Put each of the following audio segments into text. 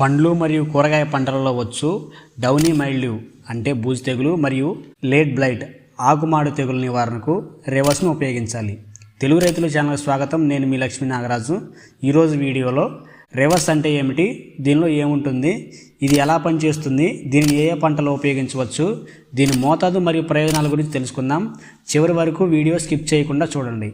పండ్లు మరియు కూరగాయ పంటలలో వచ్చు డౌనీ మైల్డ్యూ అంటే బూజు తెగులు మరియు లేట్ బ్లైట్ ఆకుమాడు తెగులు నివారణకు రివర్స్ను ఉపయోగించాలి. తెలుగు రైతుల ఛానల్ స్వాగతం. నేను మీ లక్ష్మీ నాగరాజు. ఈరోజు వీడియోలో రివర్స్ అంటే ఏమిటి దీనిలో ఏముంటుంది ఇది ఎలా పనిచేస్తుంది దీనిని ఏ ఏ పంటలో ఉపయోగించవచ్చు దీని మోతాదు మరియు ప్రయోజనాల గురించి తెలుసుకుందాం. చివరి వరకు వీడియో స్కిప్ చేయకుండా చూడండి.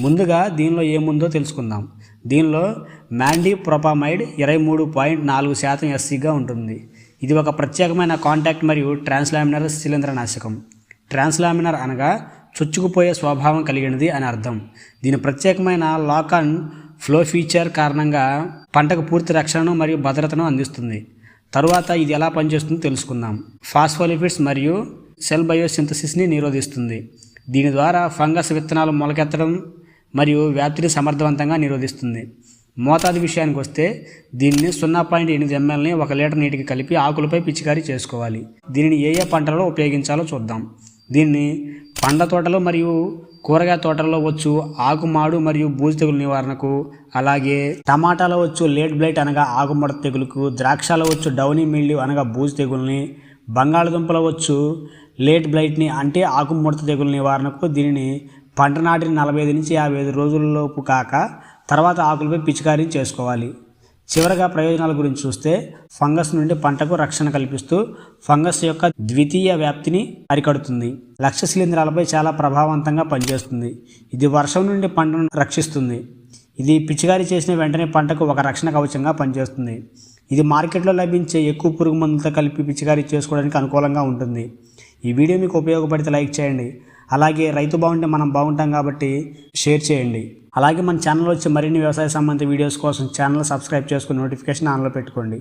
ముందుగా దీనిలో ఏముందో తెలుసుకుందాం. దీనిలో మ్యాండీ ప్రొపామైడ్ ఇరవై మూడు పాయింట్ నాలుగు శాతం ఎస్సీగా ఉంటుంది. ఇది ఒక ప్రత్యేకమైన కాంటాక్ట్ మరియు ట్రాన్స్లామినర్ శిలీంద్రనాశకం. ట్రాన్స్లామినర్ అనగా చొచ్చుకుపోయే స్వభావం కలిగినది అని అర్థం. దీని ప్రత్యేకమైన లాక్ అండ్ ఫ్లో ఫీచర్ కారణంగా పంటకు పూర్తి రక్షణను మరియు భద్రతను అందిస్తుంది. తరువాత ఇది ఎలా పనిచేస్తుందో తెలుసుకుందాం. ఫాస్ఫోలిపిడ్స్ మరియు సెల్ బయోసింథసిస్ని నిరోధిస్తుంది. దీని ద్వారా ఫంగస్ విత్తనాలు మొలకెత్తడం మరియు వ్యాప్తిని సమర్థవంతంగా నిరోధిస్తుంది. మోతాదు విషయానికి వస్తే దీన్ని సున్నా పాయింట్ ఎనిమిది ఎంఎల్ని ఒక లీటర్ నీటికి కలిపి ఆకులపై పిచికారీ చేసుకోవాలి. దీనిని ఏ ఏ పంటలలో ఉపయోగించాలో చూద్దాం. దీన్ని పండ్ల తోటలు మరియు కూరగాయ తోటల్లో వచ్చు ఆకుమాడు మరియు బూజు తెగులు నివారణకు అలాగే టమాటాలో వచ్చు లేట్ బ్లైట్ అనగా ఆకుముడత తెగులుకు ద్రాక్షలో వచ్చు డౌనీ మిల్లు అనగా బూజు తెగుల్ని బంగాళదుంపలో వచ్చు లేట్ బ్లైట్ని అంటే ఆకుముడత తెగులు నివారణకు దీనిని పంట నాటిన నలభై ఐదు నుంచి యాభై ఐదు రోజులలోపు కాక తర్వాత ఆకులపై పిచికారీ చేసుకోవాలి. చివరగా ప్రయోజనాల గురించి చూస్తే ఫంగస్ నుండి పంటకు రక్షణ కల్పిస్తూ ఫంగస్ యొక్క ద్వితీయ వ్యాప్తిని అరికడుతుంది. లక్ష్య శిలీంధ్రాలపై చాలా ప్రభావవంతంగా పనిచేస్తుంది. ఇది వర్షం నుండి పంటను రక్షిస్తుంది. ఇది పిచికారీ చేసిన వెంటనే పంటకు ఒక రక్షణ కవచంగా పనిచేస్తుంది. ఇది మార్కెట్లో లభించే ఎక్కువ పురుగు మందులతో కలిపి పిచికారీ చేసుకోవడానికి అనుకూలంగా ఉంటుంది. ఈ వీడియో మీకు ఉపయోగపడితే లైక్ చేయండి. అలాగే రైతు బాగుంటే మనం బాగుంటాం కాబట్టి షేర్ చేయండి. అలాగే మన ఛానల్ వచ్చి మరిన్ని వ్యవసాయ సంబంధిత వీడియోస్ కోసం ఛానల్ సబ్స్క్రైబ్ చేసుకుని నోటిఫికేషన్ ఆన్లో పెట్టుకోండి.